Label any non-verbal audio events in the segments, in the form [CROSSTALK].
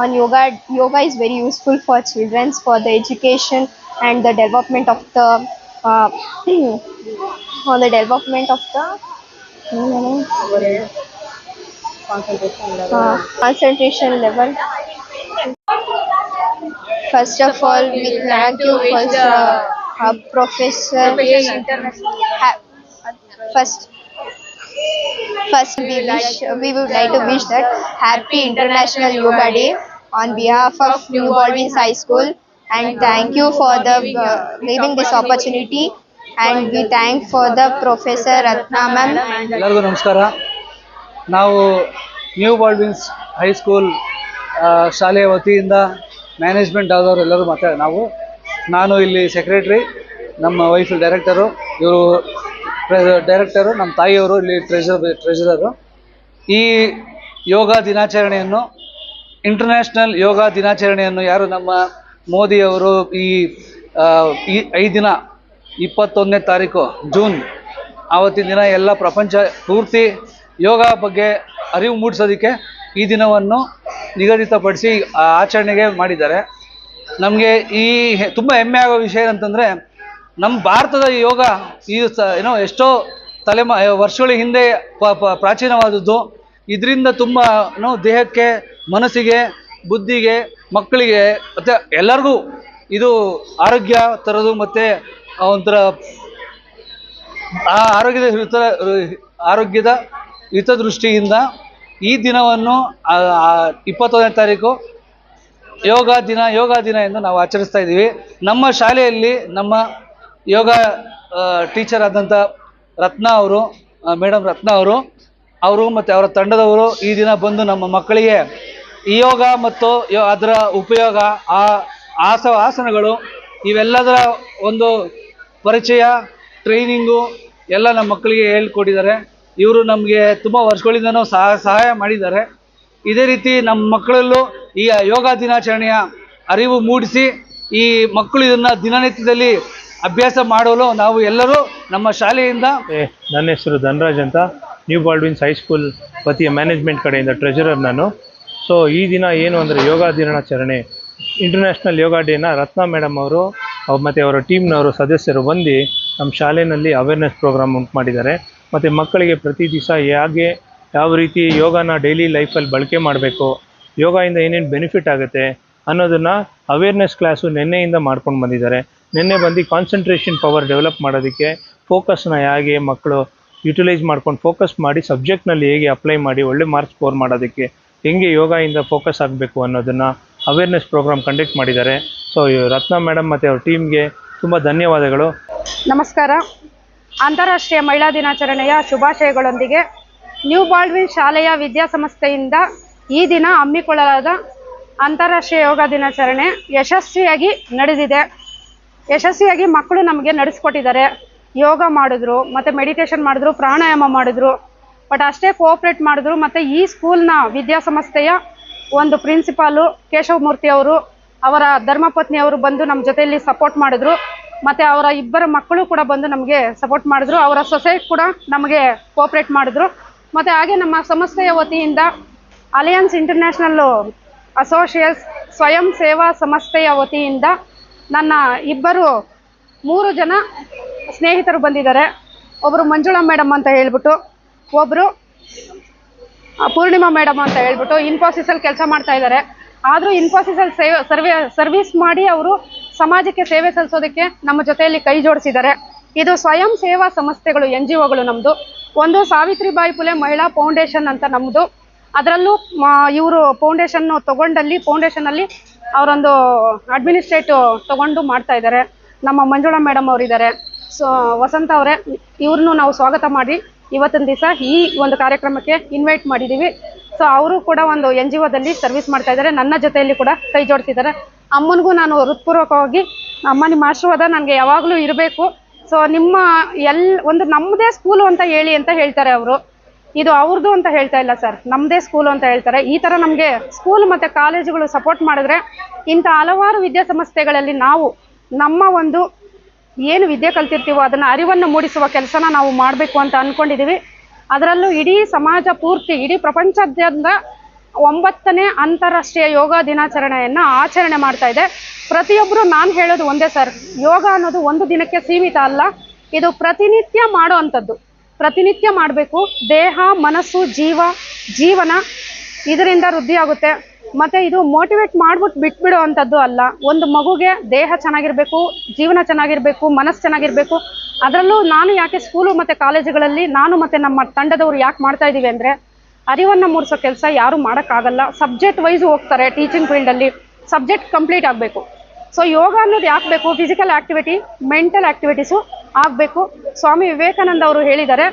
on yoga yoga is very useful for children for the education and the development of the uh, [CLEARS THROAT] on the development of the Concentration level. uh, concentration level. First of all we thank you for the uh, professor. First First, we wish we would like to wish that Happy International Yoga Day on behalf of New Baldwin's High School, and thank you for the uh, giving this opportunity. And we thank for the Professor Ratna ma'am ಎಲ್ಲರಿಗೂ ನಮಸ್ಕಾರ ನಾವು new ಬಾಲ್ವಿನ್ಸ್ high school ಶಾಲೆಯ ವತಿಯಿಂದ management ಆದವರು ಎಲ್ಲರೂ ಮಾತಾಡ ನಾವು ನಾನು ಇಲ್ಲಿ ಸೆಕ್ರೆಟ್ರಿ ನಮ್ಮ ವೈಫ್ ಡೈರೆಕ್ಟರು ಇವರು ಡೈರೆಕ್ಟರು ನಮ್ಮ ತಾಯಿಯವರು ಇಲ್ಲಿ ಟ್ರೆಜರ್ ಟ್ರೆಜರರು ಈ ಯೋಗ ದಿನಾಚರಣೆಯನ್ನು ಇಂಟರ್ನ್ಯಾಷನಲ್ ಯೋಗ ದಿನಾಚರಣೆಯನ್ನು ಯಾರು ನಮ್ಮ ಮೋದಿಯವರು ಈ ಈ ಐದು ದಿನ, ಇಪ್ಪತ್ತೊಂದನೇ ತಾರೀಕು, ಜೂನ್, ಆವತ್ತಿನ ದಿನ ಎಲ್ಲ ಪ್ರಪಂಚ ಪೂರ್ತಿ ಯೋಗ ಬಗ್ಗೆ ಅರಿವು ಮೂಡಿಸೋದಕ್ಕೆ ಈ ದಿನವನ್ನು ನಿಗದಿತಪಡಿಸಿ ಆಚರಣೆಗೆ ಮಾಡಿದ್ದಾರೆ. ನಮಗೆ ಈ ತುಂಬ ಹೆಮ್ಮೆ ಆಗೋ ವಿಷಯ ಏನಂತಂದರೆ ನಮ್ಮ ಭಾರತದ ಯೋಗ ಈ ಏನೋ ಎಷ್ಟೋ ತಲೆಮ ವರ್ಷಗಳ ಹಿಂದೆ ಪ್ರಾಚೀನವಾದದ್ದು. ಇದರಿಂದ ತುಂಬ, ಏನೋ ದೇಹಕ್ಕೆ, ಮನಸ್ಸಿಗೆ, ಬುದ್ಧಿಗೆ, ಮಕ್ಕಳಿಗೆ, ಮತ್ತು ಎಲ್ಲರಿಗೂ ಇದು ಆರೋಗ್ಯ ತರೋದು ಮತ್ತು ಒಂಥರ ಆ ಆರೋಗ್ಯದ ಹಿತ, ಆರೋಗ್ಯದ ಹಿತದೃಷ್ಟಿಯಿಂದ ಈ ದಿನವನ್ನು ಇಪ್ಪತ್ತೊಂದನೇ ತಾರೀಕು ಯೋಗ ದಿನ ಯೋಗ ದಿನ ಎಂದು ನಾವು ಆಚರಿಸ್ತಾ ಇದ್ದೀವಿ. ನಮ್ಮ ಶಾಲೆಯಲ್ಲಿ ನಮ್ಮ ಯೋಗ ಟೀಚರ್ ಆದಂಥ ರತ್ನ ಅವರು ಮೇಡಮ್ ರತ್ನ ಅವರು ಅವರು ಮತ್ತು ಅವರ ತಂಡದವರು ಈ ದಿನ ಬಂದು ನಮ್ಮ ಮಕ್ಕಳಿಗೆ ಈ ಯೋಗ ಮತ್ತು ಅದರ ಉಪಯೋಗ, ಆ, ಆಸ, ಆಸನಗಳು ಇವೆಲ್ಲದರ ಒಂದು ಪರಿಚಯ ಟ್ರೈನಿಂಗು ಎಲ್ಲ ನಮ್ಮ ಮಕ್ಕಳಿಗೆ ಹೇಳ್ಕೊಟ್ಟಿದ್ದಾರೆ. ಇವರು ನಮಗೆ ತುಂಬ ವರ್ಷಗಳಿಂದನೂ ಸಹ, ಸಹಾಯ ಮಾಡಿದ್ದಾರೆ. ಇದೇ ರೀತಿ ನಮ್ಮ ಮಕ್ಕಳಲ್ಲೂ ಈ ಯೋಗ ದಿನಾಚರಣೆಯ ಅರಿವು ಮೂಡಿಸಿ ಈ ಮಕ್ಕಳು ಇದನ್ನು ದಿನನಿತ್ಯದಲ್ಲಿ ಅಭ್ಯಾಸ ಮಾಡಲು ನಾವು ಎಲ್ಲರೂ ನಮ್ಮ ಶಾಲೆಯಿಂದ ನನ್ನ ಹೆಸರು ಧನರಾಜ್ ಅಂತ. ನ್ಯೂ ಬಾಲ್ಡ್ವಿನ್ಸ್ ಹೈಸ್ಕೂಲ್ ವತಿಯ ಮ್ಯಾನೇಜ್ಮೆಂಟ್ ಕಡೆಯಿಂದ ಟ್ರೆಜರರ್ ನಾನು. ಸೊ ಈ ದಿನ ಏನು ಅಂದರೆ ಯೋಗ ದಿನಾಚರಣೆ. ಇಂಟರ್ನ್ಯಾಷನಲ್ ಯೋಗ ಡೇನ ರತ್ನ ಮೇಡಮ್ ಅವರು ಅವ್ರು ಮತ್ತು ಅವರ ಟೀಮ್ನವರು ಸದಸ್ಯರು ಬಂದು ನಮ್ಮ ಶಾಲೆಯಲ್ಲಿ ಅವೇರ್ನೆಸ್ ಪ್ರೋಗ್ರಾಮ್ ಉಂಟು ಮಾಡಿದ್ದಾರೆ. ಮತ್ತು ಮಕ್ಕಳಿಗೆ ಪ್ರತಿ ದಿವಸ ಹೇಗೆ, ಯಾವ ರೀತಿ ಯೋಗನ ಡೈಲಿ ಲೈಫಲ್ಲಿ ಬಳಕೆ ಮಾಡಬೇಕು, ಯೋಗದಿಂದ ಏನೇನು ಬೆನಿಫಿಟ್ ಆಗುತ್ತೆ ಅನ್ನೋದನ್ನು ಅವೇರ್ನೆಸ್ ಕ್ಲಾಸು ನಿನ್ನೆಯಿಂದ ಮಾಡ್ಕೊಂಡು ಬಂದಿದ್ದಾರೆ. ನಿನ್ನೆ ಬಂದು ಕಾನ್ಸಂಟ್ರೇಷನ್ ಪವರ್ ಡೆವಲಪ್ ಮಾಡೋದಕ್ಕೆ ಫೋಕಸ್ನ ಹೇಗೆ ಮಕ್ಕಳು ಯುಟಿಲೈಸ್ ಮಾಡ್ಕೊಂಡು ಫೋಕಸ್ ಮಾಡಿ ಸಬ್ಜೆಕ್ಟ್ನಲ್ಲಿ ಹೇಗೆ ಅಪ್ಲೈ ಮಾಡಿ ಒಳ್ಳೆ ಮಾರ್ಕ್ಸ್ ಸ್ಕೋರ್ ಮಾಡೋದಕ್ಕೆ ಹೆಂಗೆ ಯೋಗದಿಂದ ಫೋಕಸ್ ಆಗಬೇಕು ಅನ್ನೋದನ್ನು ಅವೇರ್ನೆಸ್ ಪ್ರೋಗ್ರಾಮ್ ಕಂಡಕ್ಟ್ ಮಾಡಿದ್ದಾರೆ. ಸೊ ರತ್ನ ಮೇಡಮ್ ಮತ್ತು ಅವ್ರ ಟೀಮ್ಗೆ ತುಂಬ ಧನ್ಯವಾದಗಳು. ನಮಸ್ಕಾರ. ಅಂತಾರಾಷ್ಟ್ರೀಯ ಮಹಿಳಾ ದಿನಾಚರಣೆಯ ಶುಭಾಶಯಗಳೊಂದಿಗೆ ನ್ಯೂ ಬಾಲ್ವಿನ್ ಶಾಲೆಯ ವಿದ್ಯಾಸಂಸ್ಥೆಯಿಂದ ಈ ದಿನ ಹಮ್ಮಿಕೊಳ್ಳಲಾದ ಅಂತಾರಾಷ್ಟ್ರೀಯ ಯೋಗ ದಿನಾಚರಣೆ ಯಶಸ್ವಿಯಾಗಿ ನಡೆದಿದೆ. ಯಶಸ್ವಿಯಾಗಿ ಮಕ್ಕಳು ನಮಗೆ ನಡೆಸ್ಕೊಟ್ಟಿದ್ದಾರೆ. ಯೋಗ ಮಾಡಿದ್ರು, ಮತ್ತು ಮೆಡಿಟೇಷನ್ ಮಾಡಿದ್ರು, ಪ್ರಾಣಾಯಾಮ ಮಾಡಿದ್ರು. ಬಟ್ ಅಷ್ಟೇ ಕೋಆಪ್ರೇಟ್ ಮಾಡಿದ್ರು, ಮತ್ತು ಈ ಸ್ಕೂಲ್ನ ವಿದ್ಯಾಸಂಸ್ಥೆಯ ಒಂದು ಪ್ರಿನ್ಸಿಪಾಲು ಕೇಶವಮೂರ್ತಿ ಅವರು, ಅವರ ಧರ್ಮಪತ್ನಿ ಅವರು ಬಂದು ನಮ್ಮ ಜೊತೆಯಲ್ಲಿ ಸಪೋರ್ಟ್ ಮಾಡಿದ್ರು. ಮತ್ತು ಅವರ ಇಬ್ಬರ ಮಕ್ಕಳು ಕೂಡ ಬಂದು ನಮಗೆ ಸಪೋರ್ಟ್ ಮಾಡಿದ್ರು. ಅವರ ಸೊಸೆ ಕೂಡ ನಮಗೆ ಕೋಆಪ್ರೇಟ್ ಮಾಡಿದ್ರು. ಮತ್ತು ಹಾಗೆ ನಮ್ಮ ಸಂಸ್ಥೆಯ ವತಿಯಿಂದ ಅಲಿಯನ್ಸ್ ಇಂಟರ್ನ್ಯಾಷನಲ್ ಅಸೋಸಿಯೇಟ್ಸ್ ಸ್ವಯಂ ಸೇವಾ ಸಂಸ್ಥೆಯ ವತಿಯಿಂದ ನನ್ನ ಇಬ್ಬರು, ಮೂರು ಜನ ಸ್ನೇಹಿತರು ಬಂದಿದ್ದಾರೆ. ಒಬ್ಬರು ಮಂಜುಳಾ ಮೇಡಮ್ ಅಂತ ಹೇಳ್ಬಿಟ್ಟು ಒಬ್ಬರು ಪೂರ್ಣಿಮಾ ಮೇಡಮ್ ಅಂತ ಹೇಳ್ಬಿಟ್ಟು ಇನ್ಫೋಸಿಸಲ್ಲಿ ಕೆಲಸ ಮಾಡ್ತಾ ಇದ್ದಾರೆ. ಆದರೂ ಇನ್ಫೋಸಿಸಲ್ಲಿ ಸೇವೆ, ಸರ್ವೆ ಸರ್ವಿಸ್ ಮಾಡಿ ಅವರು ಸಮಾಜಕ್ಕೆ ಸೇವೆ ಸಲ್ಲಿಸೋದಕ್ಕೆ ನಮ್ಮ ಜೊತೆಯಲ್ಲಿ ಕೈ ಜೋಡಿಸಿದ್ದಾರೆ. ಇದು ಸ್ವಯಂ ಸೇವಾ ಸಂಸ್ಥೆಗಳು, ಎನ್ ಜಿ ಒಗಳು ನಮ್ಮದು ಒಂದು ಸಾವಿತ್ರಿಬಾಯಿ ಪುಲೆ ಮಹಿಳಾ ಫೌಂಡೇಶನ್ ಅಂತ ನಮ್ಮದು ಅದರಲ್ಲೂ ಇವರು ಫೌಂಡೇಶನ್ ತಗೊಂಡಲ್ಲಿ ಫೌಂಡೇಶನಲ್ಲಿ ಅವರೊಂದು ಅಡ್ಮಿನಿಸ್ಟ್ರೇಟ್ ತಗೊಂಡು ಮಾಡ್ತಾ ಇದ್ದಾರೆ. ನಮ್ಮ ಮಂಜುಳಾ ಮೇಡಮ್ ಅವರಿದ್ದಾರೆ. ಸೊ, ವಸಂತ ಅವರೇ ಇವ್ರನ್ನೂ ನಾವು ಸ್ವಾಗತ ಮಾಡಿ ಇವತ್ತಿನ ದಿವಸ ಈ ಒಂದು ಕಾರ್ಯಕ್ರಮಕ್ಕೆ ಇನ್ವೈಟ್ ಮಾಡಿದ್ದೀವಿ ಸೊ, ಅವರು ಕೂಡ ಒಂದು ಎನ್ ಜಿ ಒದಲ್ಲಿ ಸರ್ವಿಸ್ ಮಾಡ್ತಾ ಇದ್ದಾರೆ. ನನ್ನ ಜೊತೆಯಲ್ಲಿ ಕೂಡ ಕೈ ಜೋಡಿಸಿದ್ದಾರೆ. ಅಮ್ಮನಿಗೂ ನಾನು ಹೃತ್ಪೂರ್ವಕವಾಗಿ ಅಮ್ಮ ನಿಮ್ಮ ಆಶೀರ್ವಾದ ನನಗೆ ಯಾವಾಗಲೂ ಇರಬೇಕು. ಸೊ, ನಿಮ್ಮ ಎಲ್, ಒಂದು ನಮ್ಮದೇ ಸ್ಕೂಲು ಅಂತ ಹೇಳಿ ಅಂತ ಹೇಳ್ತಾರೆ ಅವರು. ಇದು ಅವ್ರದ್ದು ಅಂತ ಹೇಳ್ತಾ ಇಲ್ಲ ಸರ್. ನಮ್ಮದೇ ಸ್ಕೂಲು ಅಂತ ಹೇಳ್ತಾರೆ. ಈ ಥರ ನಮಗೆ ಸ್ಕೂಲ್ ಮತ್ತು ಕಾಲೇಜುಗಳು ಸಪೋರ್ಟ್ ಮಾಡಿದ್ರೆ ಇಂಥ ಹಲವಾರು ವಿದ್ಯಾಸಂಸ್ಥೆಗಳಲ್ಲಿ ನಾವು ನಮ್ಮ ಒಂದು ಏನು ವಿದ್ಯೆ ಕಲ್ತಿರ್ತೀವೋ ಅದನ್ನು ಅರಿವನ್ನು ಮೂಡಿಸುವ ಕೆಲಸನ ನಾವು ಮಾಡಬೇಕು ಅಂತ ಅಂದ್ಕೊಂಡಿದ್ದೀವಿ ಅದರಲ್ಲೂ ಇಡೀ ಸಮಾಜ ಪೂರ್ತಿ, ಇಡೀ ಪ್ರಪಂಚದಾದ್ಯಂತ ಒಂಬತ್ತನೇ ಅಂತಾರಾಷ್ಟ್ರೀಯ ಯೋಗ ದಿನಾಚರಣೆಯನ್ನು ಆಚರಣೆ ಮಾಡ್ತಾ ಇದೆ. ಪ್ರತಿಯೊಬ್ಬರು ನಾನು ಹೇಳೋದು ಒಂದೇ ಸರ್. ಯೋಗ ಅನ್ನೋದು ಒಂದು ದಿನಕ್ಕೆ ಸೀಮಿತ ಅಲ್ಲ. ಇದು ಪ್ರತಿನಿತ್ಯ ಮಾಡೋ ಅಂಥದ್ದು. ಪ್ರತಿನಿತ್ಯ ಮಾಡಬೇಕು. ದೇಹ, ಮನಸ್ಸು, ಜೀವ, ಜೀವನ ಇದರಿಂದ ವೃದ್ಧಿ ಆಗುತ್ತೆ. ಮತ್ತೆ ಇದು ಮೋಟಿವೇಟ್ ಮಾಡ್ಬಿಟ್ಟು ಬಿಟ್ಬಿಡೋ ಅಂಥದ್ದು ಅಲ್ಲ. ಒಂದು ಮಗುಗೆ ದೇಹ ಚೆನ್ನಾಗಿರಬೇಕು, ಜೀವನ ಚೆನ್ನಾಗಿರಬೇಕು, ಮನಸ್ಸು ಚೆನ್ನಾಗಿರಬೇಕು. ಅದರಲ್ಲೂ ನಾನು ಯಾಕೆ ಸ್ಕೂಲು ಮತ್ತು ಕಾಲೇಜುಗಳಲ್ಲಿ ನಾನು ಮತ್ತು ನಮ್ಮ ತಂಡದವರು ಯಾಕೆ ಮಾಡ್ತಾ ಇದ್ದೀವಿ ಅಂದರೆ ಅರಿವನ್ನು ಮೂಡಿಸೋ ಕೆಲಸ ಯಾರು ಮಾಡೋಕ್ಕಾಗಲ್ಲ. ಸಬ್ಜೆಕ್ಟ್ ವೈಸ್ ಹೋಗ್ತಾರೆ ಟೀಚಿಂಗ್ ಫೀಲ್ಡಲ್ಲಿ ಸಬ್ಜೆಕ್ಟ್ ಕಂಪ್ಲೀಟ್ ಆಗಬೇಕು. ಸೊ ಯೋಗ ಅನ್ನೋದು ಯಾಕೆ ಬೇಕು? ಫಿಸಿಕಲ್ ಆಕ್ಟಿವಿಟಿ ಮೆಂಟಲ್ ಆಕ್ಟಿವಿಟೀಸು ಆಗಬೇಕು. ಸ್ವಾಮಿ ವಿವೇಕಾನಂದ ಅವರು ಹೇಳಿದ್ದಾರೆ,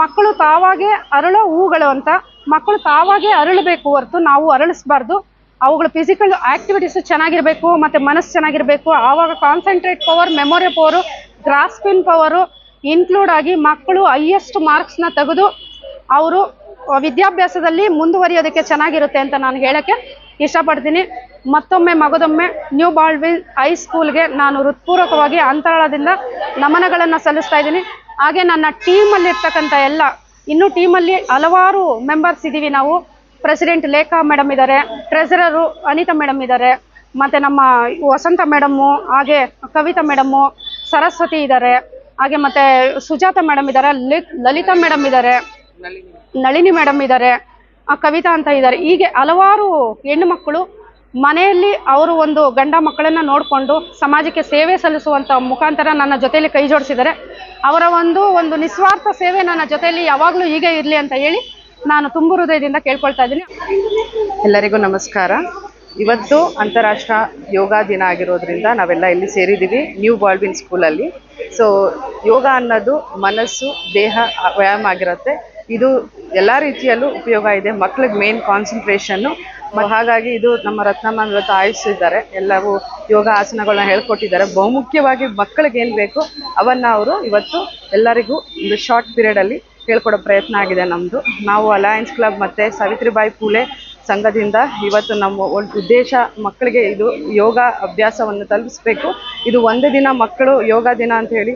ಮಕ್ಕಳು ತಾವಾಗೇ ಅರಳೋ ಹೂಗಳು ಅಂತ. ಮಕ್ಕಳು ತಾವಾಗೇ ಅರಳಬೇಕು ಹೊರತು ನಾವು ಅರಳಿಸ್ಬಾರ್ದು. ಅವುಗಳ ಫಿಸಿಕಲ್ ಆಕ್ಟಿವಿಟೀಸು ಚೆನ್ನಾಗಿರಬೇಕು, ಮತ್ತು ಮನಸ್ಸು ಚೆನ್ನಾಗಿರಬೇಕು. ಆವಾಗ concentrate power memory power grasping power include ಆಗಿ ಮಕ್ಕಳು ಹೈಯೆಸ್ಟ್ ಮಾರ್ಕ್ಸ್ನ ತೆಗೆದು ಅವರು ವಿದ್ಯಾಭ್ಯಾಸದಲ್ಲಿ ಮುಂದುವರಿಯೋದಕ್ಕೆ ಚೆನ್ನಾಗಿರುತ್ತೆ ಅಂತ ನಾನು ಹೇಳೋಕ್ಕೆ ಇಷ್ಟಪಡ್ತೀನಿ. ಮತ್ತೊಮ್ಮೆ ಮಗದೊಮ್ಮೆ ನ್ಯೂ ಬಾಲ್ವಿಲ್ ಹೈಸ್ಕೂಲ್ಗೆ ನಾನು ಹೃತ್ಪೂರ್ವಕವಾಗಿ, ಅಂತರಾಳದಿಂದ ನಮನಗಳನ್ನು ಸಲ್ಲಿಸ್ತಾ ಇದ್ದೀನಿ. ಹಾಗೆ ನನ್ನ ಟೀಮಲ್ಲಿರ್ತಕ್ಕಂಥ ಎಲ್ಲ, ಇನ್ನೂ ಟೀಮಲ್ಲಿ ಹಲವಾರು ಮೆಂಬರ್ಸ್ ಇದ್ದೀವಿ ನಾವು. ಪ್ರೆಸಿಡೆಂಟ್ ಲೇಖಾ ಮೇಡಮ್ ಇದ್ದಾರೆ ಟ್ರೆಸರರು ಅನಿತಾ ಮೇಡಮ್ ಇದ್ದಾರೆ ಮತ್ತು ನಮ್ಮ ವಸಂತ ಮೇಡಮ್ಮು ಹಾಗೆ ಕವಿತಾ ಮೇಡಮ್ಮು ಸರಸ್ವತಿ ಇದ್ದಾರೆ ಹಾಗೆ ಮತ್ತು ಸುಜಾತ ಮೇಡಮ್ ಇದ್ದಾರೆ ಲಲಿತಾ ಮೇಡಮ್ ಇದ್ದಾರೆ ನಳಿನಿ ಮೇಡಮ್ ಇದ್ದಾರೆ ಕವಿತಾ ಅಂತ ಇದ್ದಾರೆ ಹೀಗೆ ಹಲವಾರು ಹೆಣ್ಣು ಮಕ್ಕಳು ಮನೆಯಲ್ಲಿ ಅವರು ಒಂದು ಗಂಡ ಮಕ್ಕಳನ್ನ ನೋಡಿಕೊಂಡು ಸಮಾಜಕ್ಕೆ ಸೇವೆ ಸಲ್ಲಿಸುವಂಥ ಮುಖಾಂತರ ನನ್ನ ಜೊತೆಯಲ್ಲಿ ಕೈ ಜೋಡಿಸಿದ್ದಾರೆ. ಅವರ ಒಂದು ಒಂದು ನಿಸ್ವಾರ್ಥ ಸೇವೆ ನನ್ನ ಜೊತೆಯಲ್ಲಿ ಯಾವಾಗಲೂ ಹೀಗೆ ಇರಲಿ ಅಂತ ಹೇಳಿ ನಾನು ತುಂಬ ಹೃದಯದಿಂದ ಕೇಳ್ಕೊಳ್ತಾ ಇದ್ದೀನಿ. ಎಲ್ಲರಿಗೂ ನಮಸ್ಕಾರ. ಇವತ್ತು ಅಂತಾರಾಷ್ಟ್ರೀಯ ಯೋಗ ದಿನ ಆಗಿರೋದ್ರಿಂದ ನಾವೆಲ್ಲ ಇಲ್ಲಿ ಸೇರಿದ್ದೀವಿ ನ್ಯೂ ಬಾಲ್ವಿನ್ ಸ್ಕೂಲಲ್ಲಿ ಸೊ ಯೋಗ ಅನ್ನೋದು ಮನಸ್ಸು, ದೇಹ, ವ್ಯಾಯಾಮ ಆಗಿರುತ್ತೆ. ಇದು ಎಲ್ಲ ರೀತಿಯಲ್ಲೂ ಉಪಯೋಗ ಇದೆ. ಮಕ್ಳಿಗೆ ಮೇನ್ ಕಾನ್ಸಂಟ್ರೇಷನ್ನು ಹಾಗಾಗಿ ಇದು ನಮ್ಮ ರತ್ನಮ್ಮ ಇವತ್ತು ಆಯೋಜಿಸಿದ್ದಾರೆ. ಎಲ್ಲವೂ ಯೋಗ ಆಸನಗಳನ್ನ ಹೇಳ್ಕೊಟ್ಟಿದ್ದಾರೆ. ಬಹುಮುಖ್ಯವಾಗಿ ಮಕ್ಕಳಿಗೆ ಏನು ಬೇಕು ಅವನ್ನ ಅವರು ಇವತ್ತು ಎಲ್ಲರಿಗೂ ಒಂದು ಶಾರ್ಟ್ ಪೀರಿಯಡಲ್ಲಿ ಹೇಳ್ಕೊಡೋ ಪ್ರಯತ್ನ ಆಗಿದೆ ನಮ್ಮದು ನಾವು ಅಲಯನ್ಸ್ ಕ್ಲಬ್ ಮತ್ತೆ ಸಾವಿತ್ರಿಬಾಯಿ ಪೂಲೆ ಸಂಘದಿಂದ ಇವತ್ತು ನಮ್ಮ ಉದ್ದೇಶ ಮಕ್ಕಳಿಗೆ ಇದು ಯೋಗ ಅಭ್ಯಾಸವನ್ನು ತಲುಪಿಸ್ಬೇಕು. ಇದು ಒಂದೇ ದಿನ ಮಕ್ಕಳು ಯೋಗ ದಿನ ಅಂತ ಹೇಳಿ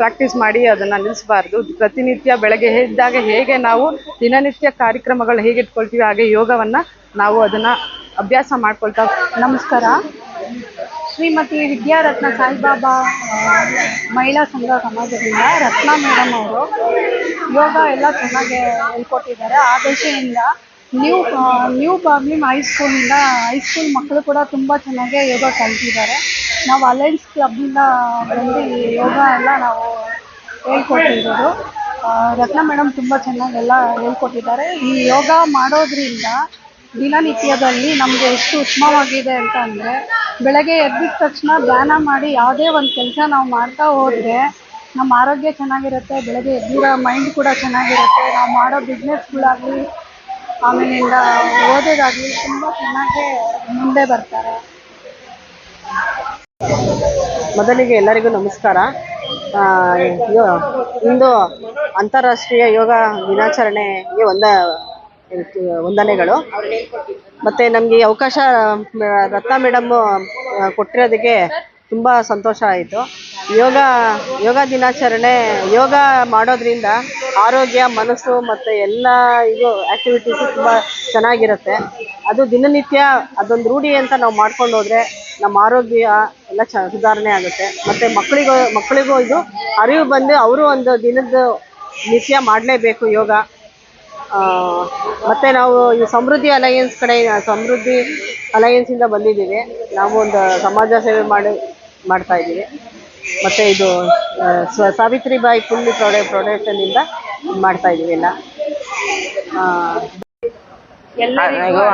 ಪ್ರಾಕ್ಟೀಸ್ ಮಾಡಿ ಅದನ್ನು ನಿಲ್ಲಿಸಬಾರ್ದು. ಪ್ರತಿನಿತ್ಯ ಬೆಳಗ್ಗೆ ಎದ್ದಾಗ ಹೇಗೆ ನಾವು ದಿನನಿತ್ಯ ಕಾರ್ಯಕ್ರಮಗಳು ಹೇಗೆ ಇಟ್ಕೊಳ್ತೀವಿ ಹಾಗೆ ಯೋಗವನ್ನು ನಾವು ಅದನ್ನು ಅಭ್ಯಾಸ ಮಾಡ್ಕೊಳ್ತಾ ನಮಸ್ಕಾರ. ಶ್ರೀಮತಿ ವಿದ್ಯಾರತ್ನ ಸಾಯಿಬಾಬಾ ಮಹಿಳಾ ಸಂಘ ಸಮಾಜದಿಂದ ರತ್ನ ಮೇಡಮ್ ಅವರು ಯೋಗ ಎಲ್ಲ ಚೆನ್ನಾಗಿ ಹೇಳ್ಕೊಟ್ಟಿದ್ದಾರೆ. ಆ ದಶೆಯಿಂದ ನ್ಯೂ ನ್ಯೂ ಪ್ರಾಬ್ಲಮ್ ಹೈಸ್ಕೂಲಿಂದ ಹೈಸ್ಕೂಲ್ ಮಕ್ಕಳು ಕೂಡ ತುಂಬ ಚೆನ್ನಾಗಿ ಯೋಗ ಕಲ್ತಿದ್ದಾರೆ. ನಾವು ಅಲಯನ್ಸ್ ಕ್ಲಬ್ನಿಂದ ಬಂದು ಯೋಗ ಎಲ್ಲ ನಾವು ಹೇಳ್ಕೊಟ್ಟಿರೋದು. ರತ್ನ ಮೇಡಮ್ ತುಂಬ ಚೆನ್ನಾಗಿ ಎಲ್ಲ ಹೇಳ್ಕೊಟ್ಟಿದ್ದಾರೆ. ಈ ಯೋಗ ಮಾಡೋದ್ರಿಂದ ದಿನನಿತ್ಯದಲ್ಲಿ ನಮಗೆ ಎಷ್ಟು ಉತ್ತಮವಾಗಿದೆ ಅಂತ ಅಂದರೆ, ಬೆಳಗ್ಗೆ ಎದ್ದಿದ ತಕ್ಷಣ ಧ್ಯಾನ ಮಾಡಿ ಯಾವುದೇ ಒಂದು ಕೆಲಸ ನಾವು ಮಾಡ್ತಾ ಹೋದರೆ ನಮ್ಮ ಆರೋಗ್ಯ ಚೆನ್ನಾಗಿರುತ್ತೆ, ಬೆಳಗ್ಗೆ ಎದ್ದಿರೋ ಮೈಂಡ್ ಕೂಡ ಚೆನ್ನಾಗಿರುತ್ತೆ, ನಾವು ಮಾಡೋ ಬಿಸ್ನೆಸ್ಗಳಾಗಲಿ ಆಮೇಲಿಂದ ಓದೋದಾಗಲಿ ತುಂಬ ಚೆನ್ನಾಗೇ ಮುಂದೆ ಬರ್ತಾರೆ. ಮೊದಲಿಗೆ ಎಲ್ಲರಿಗೂ ನಮಸ್ಕಾರ. ಇಂದು ಅಂತಾರಾಷ್ಟ್ರೀಯ ಯೋಗ ದಿನಾಚರಣೆಗೆ ಒಂದ ವಂದನೆಗಳು ಮತ್ತು ನಮಗೆ ಅವಕಾಶ ರತ್ನ ಮೇಡಮ್ಮು ಕೊಟ್ಟಿರೋದಕ್ಕೆ ತುಂಬ ಸಂತೋಷ ಆಯಿತು. ಯೋಗ ಯೋಗ ದಿನಾಚರಣೆ, ಯೋಗ ಮಾಡೋದ್ರಿಂದ ಆರೋಗ್ಯ, ಮನಸ್ಸು ಮತ್ತು ಎಲ್ಲ ಇದು ಆ್ಯಕ್ಟಿವಿಟೀಸು ತುಂಬ ಚೆನ್ನಾಗಿರುತ್ತೆ. ಅದು ದಿನನಿತ್ಯ ಅದೊಂದು ರೂಢಿ ಅಂತ ನಾವು ಮಾಡ್ಕೊಂಡು ಹೋದರೆ ನಮ್ಮ ಆರೋಗ್ಯ ಎಲ್ಲ ಚ, ಸುಧಾರಣೆ ಆಗುತ್ತೆ. ಮತ್ತು ಮಕ್ಕಳಿಗೂ ಮಕ್ಕಳಿಗೂ ಇದು ಅರಿವು ಬಂದು ಅವರು ಒಂದು ದಿನದ ನಿತ್ಯ ಮಾಡಲೇಬೇಕು ಯೋಗ. ಮತ್ತೆ ನಾವು ಈ ಸಮೃದ್ಧಿ ಅಲಯನ್ಸ್ ಕಡೆ, ಸಮೃದ್ಧಿ ಅಲಯನ್ಸಿಂದ ಬಂದಿದ್ದೀವಿ. ನಾವು ಒಂದು ಸಮಾಜ ಸೇವೆ ಮಾಡಿ, ಮಾಡ್ತಾ ಇದ್ದೀವಿ. ಮತ್ತು ಇದು ಸ್ವ ಸಾವಿತ್ರಿಬಾಯಿ ಫುಲ್ಲಿ ಪ್ರೊಡಕ್ಷನ್ ಪ್ರೊಡಕ್ಷನಿಂದ ಮಾಡ್ತಾ ಇದ್ದೀವಿ ಎಲ್ಲ.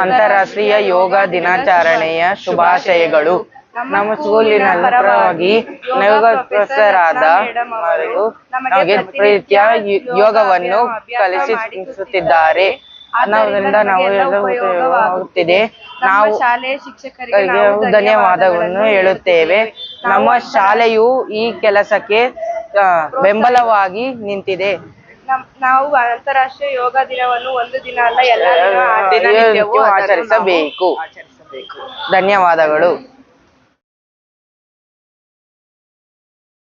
ಅಂತಾರಾಷ್ಟ್ರೀಯ ಯೋಗ ದಿನಾಚರಣೆಯ ಶುಭಾಶಯಗಳು. ನಮ್ಮ ಸ್ಕೂಲಿನ ಪರವಾಗಿ ಯೋಗ ಪ್ರೊಫೆಸರಾದ ಅವರು ನಮಗೆ ಪ್ರೀತಿಯ ಯೋಗವನ್ನು ಕಲಿಸುತ್ತಿದ್ದಾರೆ. ಅದರಿಂದ ನಾವು ಹೋಗುತ್ತಿದೆ ನಾವು ಶಾಲೆಯ ಶಿಕ್ಷಕರಿಗೆ ಧನ್ಯವಾದಗಳನ್ನು ಹೇಳುತ್ತೇವೆ. ನಮ್ಮ ಶಾಲೆಯು ಈ ಕೆಲಸಕ್ಕೆ ಬೆಂಬಲವಾಗಿ ನಿಂತಿದೆ. ನಾವು ಅಂತಾರಾಷ್ಟ್ರೀಯ ಯೋಗ ದಿನವನ್ನು ಒಂದು ದಿನ ಅಲ್ಲ ಎಲ್ಲ ಆಚರಿಸಬೇಕು. ಧನ್ಯವಾದಗಳು.